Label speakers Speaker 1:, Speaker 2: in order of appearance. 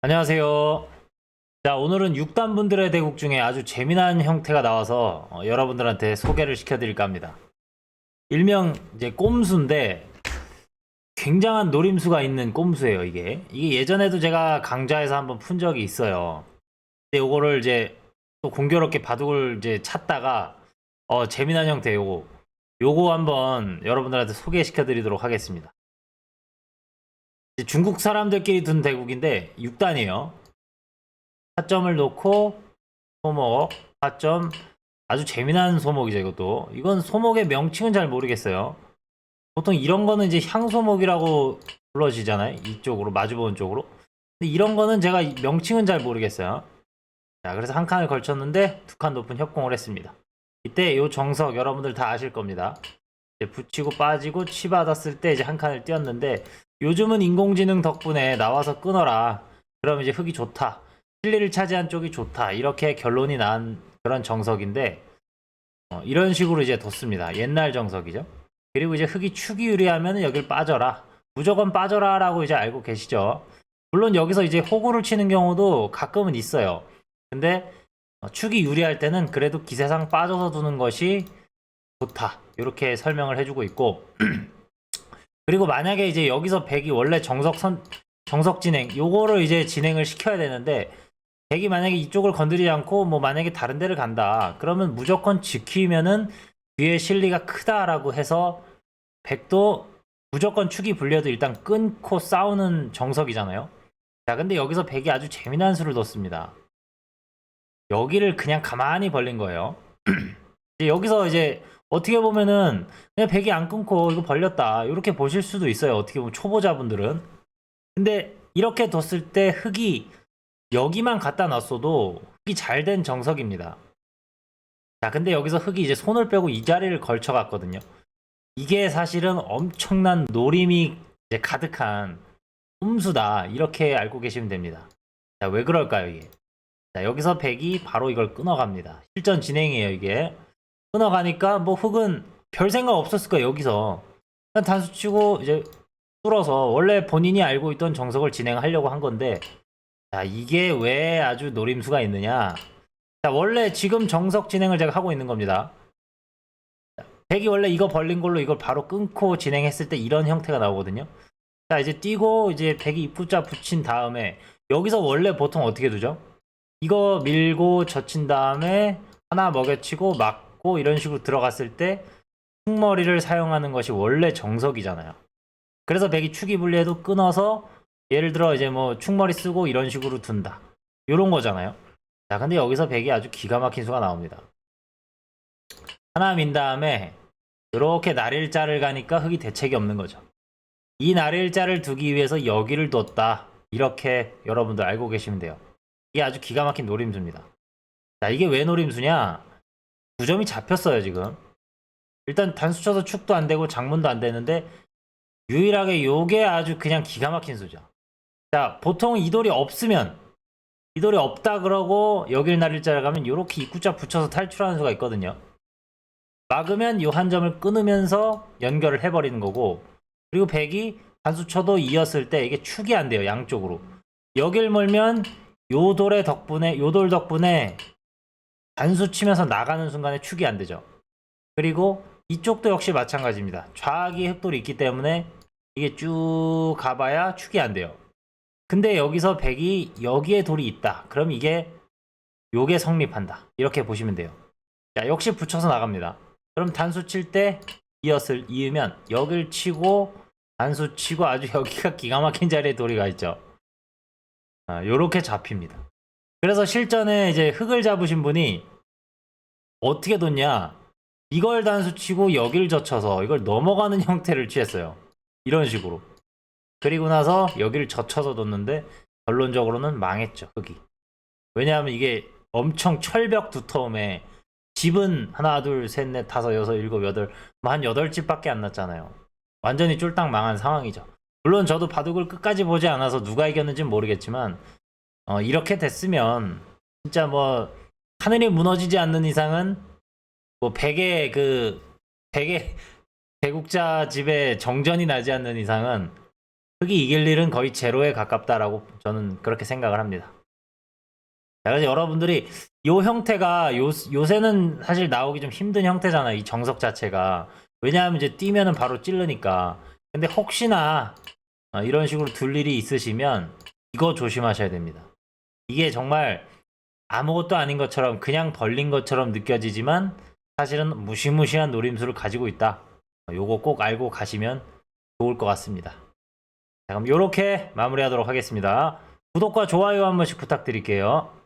Speaker 1: 안녕하세요. 자, 오늘은 6단 분들의 대국 중에 아주 재미난 형태가 나와서 어, 여러분들한테 소개를 시켜드릴까 합니다. 일명 이제 꼼수인데 굉장한 노림수가 있는 꼼수예요, 이게. 이게 예전에도 제가 강좌에서 한번 푼 적이 있어요. 근데 요거를 이제 또 공교롭게 바둑을 이제 찾다가 어, 재미난 형태 요거 요거 한번 여러분들한테 소개시켜드리도록 하겠습니다. 중국 사람들끼리 둔 대국인데 6단이에요. 4점을 놓고 소목 4점 아주 재미난 소목이죠 이것도 이건 소목의 명칭은 잘 모르겠어요. 보통 이런 거는 이제 향소목이라고 불러지잖아요. 이쪽으로 마주보는 쪽으로. 근데 이런 거는 제가 이 명칭은 잘 모르겠어요. 자 그래서 한 칸을 걸쳤는데 두 칸 높은 협공을 했습니다. 이때 요 정석 여러분들 다 아실 겁니다. 이제 붙이고 빠지고 치 받았을 때 이제 한 칸을 띄었는데 요즘은 인공지능 덕분에 나와서 끊어라. 그럼 이제 흙이 좋다. 실리를 차지한 쪽이 좋다. 이렇게 결론이 난 그런 정석인데 어, 이런 식으로 이제 뒀습니다. 옛날 정석이죠. 그리고 이제 흙이 축이 유리하면 여길 빠져라. 무조건 빠져라라고 이제 알고 계시죠. 물론 여기서 이제 호구를 치는 경우도 가끔은 있어요. 근데 어, 축이 유리할 때는 그래도 기세상 빠져서 두는 것이 좋다. 이렇게 설명을 해주고 있고 그리고 만약에 이제 여기서 백이 원래 정석 선 정석 진행 요거를 이제 진행을 시켜야 되는데 백이 만약에 이쪽을 건드리지 않고 뭐 만약에 다른 데를 간다. 그러면 무조건 지키면은 뒤에 실리가 크다라고 해서 백도 무조건 축이 불려도 일단 끊고 싸우는 정석이잖아요. 자 근데 여기서 백이 아주 재미난 수를 뒀습니다. 여기를 그냥 가만히 벌린 거예요. 이제 여기서 이제 어떻게 보면은 그냥 백이 안 끊고 이거 벌렸다. 이렇게 보실 수도 있어요. 어떻게 보면 초보자분들은. 근데 이렇게 뒀을 때 흙이 여기만 갖다 놨어도 흙이 잘 된 정석입니다. 자 근데 여기서 흙이 이제 손을 빼고 이 자리를 걸쳐 갔거든요. 이게 사실은 엄청난 노림이 이제 가득한 꼼수다. 이렇게 알고 계시면 됩니다. 자 왜 그럴까요 이게? 자 여기서 백이 바로 이걸 끊어갑니다. 실전 진행이에요 이게 끊어가니까 뭐 흙은 별 생각 없었을 거예요 여기서. 단수 치고 이제 뚫어서 원래 본인이 알고 있던 정석을 진행하려고 한 건데 자 이게 왜 아주 노림수가 있느냐. 자 원래 지금 정석 진행을 제가 하고 있는 겁니다. 자, 백이 원래 이거 벌린 걸로 이걸 바로 끊고 진행했을 때 이런 형태가 나오거든요. 자 이제 뛰고 이제 백이 입구자 붙인 다음에 여기서 원래 보통 어떻게 두죠? 이거 밀고 젖힌 다음에 하나 먹여치고 막 고 이런 식으로 들어갔을 때 축머리를 사용하는 것이 원래 정석이잖아요. 그래서 백이 축이 불리해도 끊어서 예를 들어 이제 뭐 축머리 쓰고 이런 식으로 둔다. 요런 거잖아요. 자, 근데 여기서 백이 아주 기가 막힌 수가 나옵니다. 하나 민 다음에 이렇게 날일자를 가니까 흙이 대책이 없는 거죠. 이 날일자를 두기 위해서 여기를 뒀다. 이렇게 여러분들 알고 계시면 돼요. 이게 아주 기가 막힌 노림수입니다. 자, 이게 왜 노림수냐? 두 점이 잡혔어요 지금. 일단 단수 쳐서 축도 안 되고 장문도 안 되는데 유일하게 요게 아주 그냥 기가 막힌 수죠. 자 보통 이 돌이 없으면 이 돌이 없다 그러고 여길 날릴 자를 가면 요렇게 입구자 붙여서 탈출하는 수가 있거든요. 막으면 요 한 점을 끊으면서 연결을 해버리는 거고 그리고 백이 단수 쳐도 이었을 때 이게 축이 안 돼요 양쪽으로. 여길 몰면 요 돌의 덕분에 요 돌 덕분에 단수 치면서 나가는 순간에 축이 안 되죠. 그리고 이쪽도 역시 마찬가지입니다. 좌악이 흑돌이 있기 때문에 이게 쭉 가봐야 축이 안 돼요. 근데 여기서 백이 여기에 돌이 있다. 그럼 이게 요게 성립한다. 이렇게 보시면 돼요. 자, 역시 붙여서 나갑니다. 그럼 단수 칠 때 이엇을 이으면 여길 치고 단수 치고 아주 여기가 기가 막힌 자리에 돌이 가 있죠. 아, 요렇게 잡힙니다. 그래서 실전에 이제 흙을 잡으신 분이 어떻게 뒀냐? 이걸 단수 치고 여기를 젖혀서 이걸 넘어가는 형태를 취했어요. 이런 식으로. 그리고 나서 여기를 젖혀서 뒀는데 결론적으로는 망했죠, 흙이. 왜냐하면 이게 엄청 철벽 두터움에 집은 하나, 둘, 셋, 넷, 다섯, 여섯, 일곱, 여덟, 뭐한 여덟 집밖에 안 났잖아요. 완전히 쫄딱 망한 상황이죠. 물론 저도 바둑을 끝까지 보지 않아서 누가 이겼는지는 모르겠지만 어, 이렇게 됐으면 진짜 뭐 하늘이 무너지지 않는 이상은 뭐 백의 그 백의 대국자 집에 정전이 나지 않는 이상은 흑이 이길 일은 거의 제로에 가깝다라고 저는 그렇게 생각을 합니다. 자, 그래서 여러분들이 요 형태가 요, 요새는 사실 나오기 좀 힘든 형태잖아요. 이 정석 자체가. 왜냐하면 이제 뛰면은 바로 찌르니까. 근데 혹시나 어, 이런 식으로 둘 일이 있으시면 이거 조심하셔야 됩니다. 이게 정말 아무것도 아닌 것처럼 그냥 벌린 것처럼 느껴지지만 사실은 무시무시한 노림수를 가지고 있다. 어, 요거 꼭 알고 가시면 좋을 것 같습니다. 자, 그럼 이렇게 마무리하도록 하겠습니다. 구독과 좋아요 한 번씩 부탁드릴게요.